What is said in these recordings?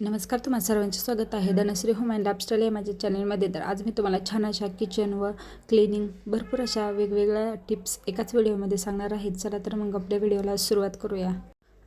नमस्कार तुम्हाला सर्वांचे स्वागत आहे. धनश्री होम अँड लाईफस्टाईल या माझ्या चॅनलमध्ये. तर आज मी तुम्हाला छान अशा किचन व क्लिनिंग भरपूर अशा वेगवेगळ्या टिप्स एकाच व्हिडिओमध्ये सांगणार आहे. चला तर मग आपल्या व्हिडिओला सुरुवात करूया.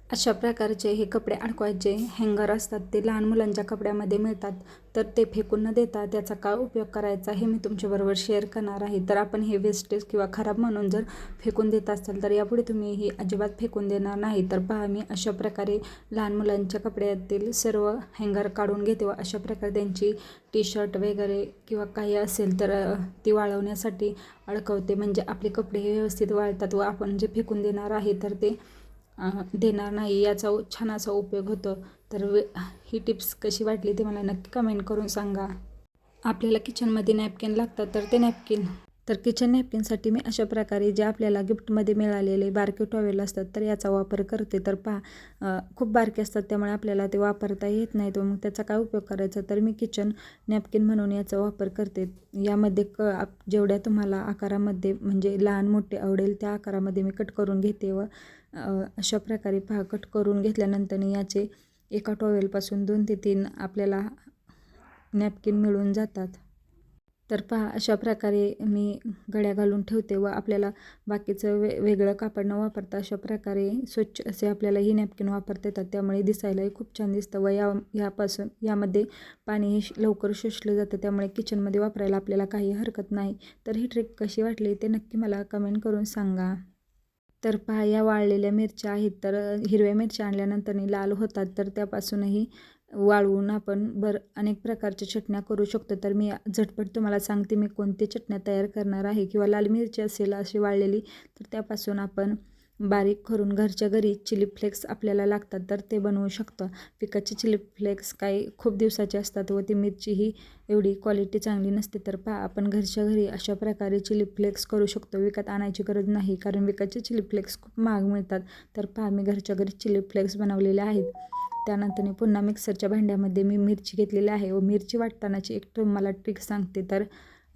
अशा प्रकारचे हे कपडे अडकवायचे. हँगर असतात ते लहान मुलांच्या कपड्यामध्ये मिळतात. तर ते फेकून न देता त्याचा काय उपयोग करायचा हे मी तुमच्याबरोबर शेअर करणार आहे. तर आपण हे वेस्टेज किंवा खराब म्हणून जर फेकून देत असाल तर यापुढे तुम्ही ही अजिबात फेकून देणार नाही. तर पहा मी अशा प्रकारे लहान मुलांच्या कपड्यातील सर्व हँगर काढून घेते व अशा प्रकारे त्यांची टी शर्ट वगैरे किंवा काही असेल तर ती वाळवण्यासाठी अडकवते. म्हणजे आपले कपडे हे व्यवस्थित वाळतात व आपण जे फेकून देणार आहे तर ते देणार नाही याचा छान असा उपयोग होतो. तर वे ही टिप्स कशी वाटली ते मला नक्की कमेंट करून सांगा. आपल्याला किचनमध्ये नॅपकिन लागतात तर ते नॅपकिन तर किचन नॅपकिनसाठी मी अशा प्रकारे जे आपल्याला गिफ्टमध्ये मिळालेले बारके टॉवेल असतात तर याचा वापर करते. तर पहा खूप बारके असतात त्यामुळे आपल्याला ते वापरता येत नाही. तर मग त्याचा काय उपयोग करायचा? तर मी किचन नॅपकिन म्हणून याचा वापर करते. यामध्ये क आप जेवढ्या तुम्हाला आकारामध्ये म्हणजे लहान मोठे आवडेल त्या आकारामध्ये मी कट करून घेते व अशा प्रकारे पहा कट करून घेतल्यानंतर याचे एका टॉवेलपासून दोन ते तीन आपल्याला नॅपकिन मिळून जातात. तर पहा अशा प्रकारे मी गड्या घालून ठेवते व आपल्याला बाकीचं वे वेगळं कापड न वापरता अशा प्रकारे स्वच्छ असे आपल्याला ही नॅपकिन वापरता येतात. त्यामुळे दिसायलाही खूप छान दिसतं व या यापासून यामध्ये पाणी हे श- लवकर शोषलं जातं. त्यामुळे किचनमध्ये वापरायला आपल्याला काही हरकत नाही. तर ही ट्रिक कशी वाटली ते नक्की मला कमेंट करून सांगा. तर पहा या वाळलेल्या मिरच्या आहेत. तर हिरव्या मिरच्या आणल्यानंतर लाल होतात. तर त्यापासूनही वाळवून आपण बर अनेक प्रकारच्या चटण्या करू शकतो. तर मी झटपट तुम्हाला सांगते मी कोणते चटण्या तयार करणार आहे? किंवा लाल मिरची असेल अशी वाळलेली तर त्यापासून आपण बारीक करून घरच्या घरी चिली फ्लेक्स आपल्याला लागतात तर ते बनवू शकतो. पिकाचे चिली फ्लेक्स काही खूप दिवसाचे असतात व ती मिरची ही एवढी क्वालिटी चांगली नसते. तर पहा आपण घरच्या घरी अशा प्रकारे चिली फ्लेक्स करू शकतो. विकत आणायची गरज नाही कारण विकतचे चिली फ्लेक्स खूप महाग मिळतात. तर पहा मी घरच्या घरी चिली फ्लेक्स बनवलेले आहेत. त्यानंतर मी पुन्हा मिक्सरच्या भांड्यामध्ये मी मिरची घेतलेली आहे व मिरची वाटतानाची एक मला ट्रिक सांगते. तर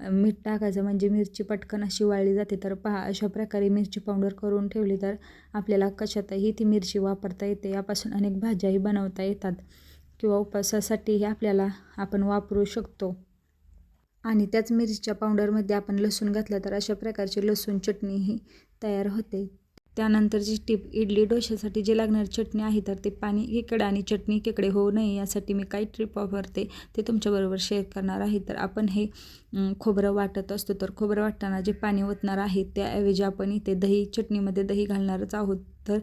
मीठ टाकायचं म्हणजे मिरची पटकन अशी वाळली जाते तर पहा अशा प्रकारे मिरची पावडर करून ठेवली तर आपल्याला कशातही ती मिरची वापरता येते. यापासून अनेक भाज्याही बनवता येतात किंवा उपवासासाठीही आपल्याला आपण वापरू शकतो. आणि त्याच मिरचीच्या पावडरमध्ये आपण लसूण घातलं तर अशा प्रकारची लसूण चटणीही तयार होते. त्यानंतर जी टीप इडली डोशासाठी जे लागणारी चटणी आहे तर ते पाणी एकडे आणि चटणी एकडे होऊ नये यासाठी मी काही ट्रिप वापरते. ते तुमच्याबरोबर शेअर करणार आहे. तर आपण हे खोबरं वाटत असतो तर खोबरं वाटताना जे पाणी ओतणार आहे त्याऐवजी आपण इथे दही चटणीमध्ये दही घालणारच आहोत. तर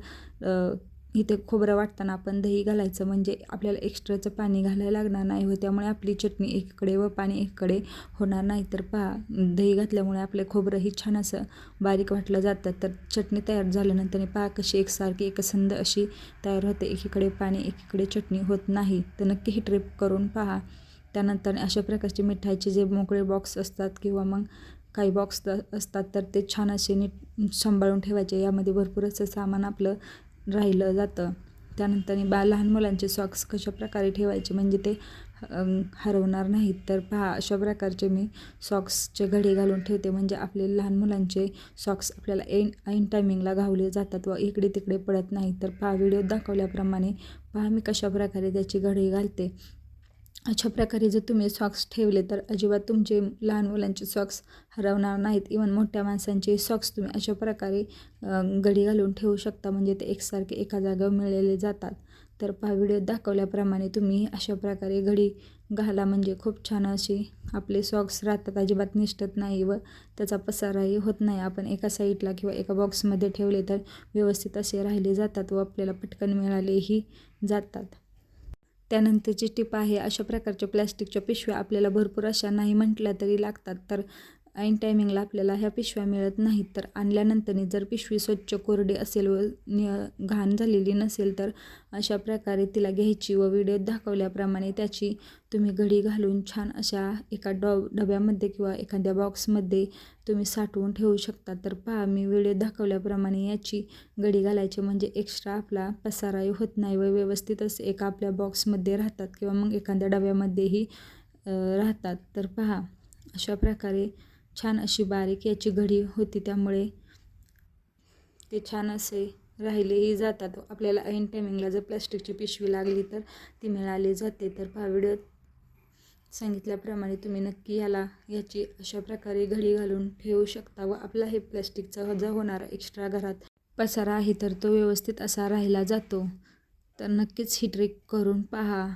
इथे खोबरं वाटताना आपण दही घालायचं म्हणजे आपल्याला एक्स्ट्राचं पाणी घालायला लागणार नाही व त्यामुळे आपली चटणी एकीकडे व पाणी एकीकडे होणार नाही. तर पहा दही घातल्यामुळे आपले खोबरंही छान असं बारीक वाटलं जातं. तर चटणी तयार झाल्यानंतर पहा कशी एकसारखी एकसंध अशी तयार होते. एकीकडे पाणी एकीकडे चटणी होत नाही. तर नक्की ही ट्रिप करून पहा. त्यानंतर अशा प्रकारचे मिठाईचे जे मोकळे बॉक्स असतात किंवा मग काही बॉक्स असतात तर ते छान असे नीट सांभाळून ठेवायचे. यामध्ये भरपूर असं सामान आपलं राहिलं जातं. त्यानंतर बा लहान मुलांचे सॉक्स कशा प्रकारे ठेवायचे म्हणजे ते हरवणार नाहीत. तर पहा अशा प्रकारचे मी सॉक्सचे घडे घालून ठेवते. म्हणजे आपले लहान मुलांचे सॉक्स आपल्याला ऐन ऐन टायमिंगला घावले जातात व इकडे तिकडे पडत नाही तर पहा व्हिडिओत दाखवल्याप्रमाणे पहा मी कशा प्रकारे त्याची घडे घालते. अशा प्रकारे जर तुम्ही सॉक्स ठेवले तर अजिबात तुमचे लहान मुलांचे सॉक्स हरवणार नाहीत. इवन मोठ्या माणसांचे सॉक्स तुम्ही अशा प्रकारे घडी घालून ठेवू शकता. म्हणजे ते एकसारखे एका जागेवर मिळलेले जातात. तर पहा व्हिडिओत दाखवल्याप्रमाणे तुम्ही अशा प्रकारे घडी घाला. म्हणजे खूप छान अशी आपले सॉक्स राहतात. अजिबात निष्ठत नाही व त्याचा पसाराही होत नाही. आपण एका साईडला किंवा एका बॉक्समध्ये ठेवले तर व्यवस्थित असे राहिले जातात व आपल्याला पटकन मिळालेही जातात. त्यानंतरची टिप आहे अशा प्रकारच्या प्लॅस्टिकच्या पिशव्या आपल्याला भरपूर अशा नाही म्हटल्या तरी लागतात. तर ऐन टायमिंगला आपल्याला ह्या पिशव्या मिळत नाहीत तर आणल्यानंतरने जर पिशवी स्वच्छ कोरडी असेल व नि- घाण झालेली नसेल तर अशा प्रकारे तिला घ्यायची व व्हिडिओत दाखवल्याप्रमाणे त्याची तुम्ही घडी घालून छान अशा एका डॉ डब्यामध्ये किंवा एखाद्या बॉक्समध्ये तुम्ही साठवून ठेवू शकता. तर पहा मी व्हिडिओ दाखवल्याप्रमाणे याची घडी घालायची म्हणजे एक्स्ट्रा आपला पसाराही होत नाही व व्यवस्थितच एका आपल्या बॉक्समध्ये राहतात किंवा मग एखाद्या डब्यामध्येही राहतात. तर पहा अशा प्रकारे छान अशी बारीक याची घडी होती त्यामुळे ते छान असे राहिलेही जातात. आपल्याला ऐन टायमिंगला जर प्लास्टिकची पिशवी लागली तर ती मिळाली जाते. तर पाविडत सांगितल्याप्रमाणे तुम्ही नक्की याला याची अशा प्रकारे घडी घालून ठेवू शकता व आपला हे प्लॅस्टिकचा वजा होणारा एक्स्ट्रा घरात पसारा आहे तर तो व्यवस्थित असा राहिला जातो. तर नक्कीच ही ट्रिक करून पहा.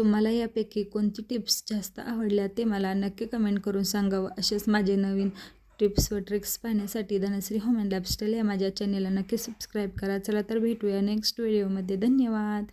तुम्हाला यापैकी कोणती टिप्स जास्त आवडल्या ते मला नक्की कमेंट करून सांगावं. असेच माझे नवीन टिप्स व ट्रिक्स पाहण्यासाठी धनश्री होम अँड लाईफस्टाईल या माझ्या चॅनेलला नक्की सबस्क्राईब करा. चला तर भेटूया नेक्स्ट व्हिडिओमध्ये धन्यवाद!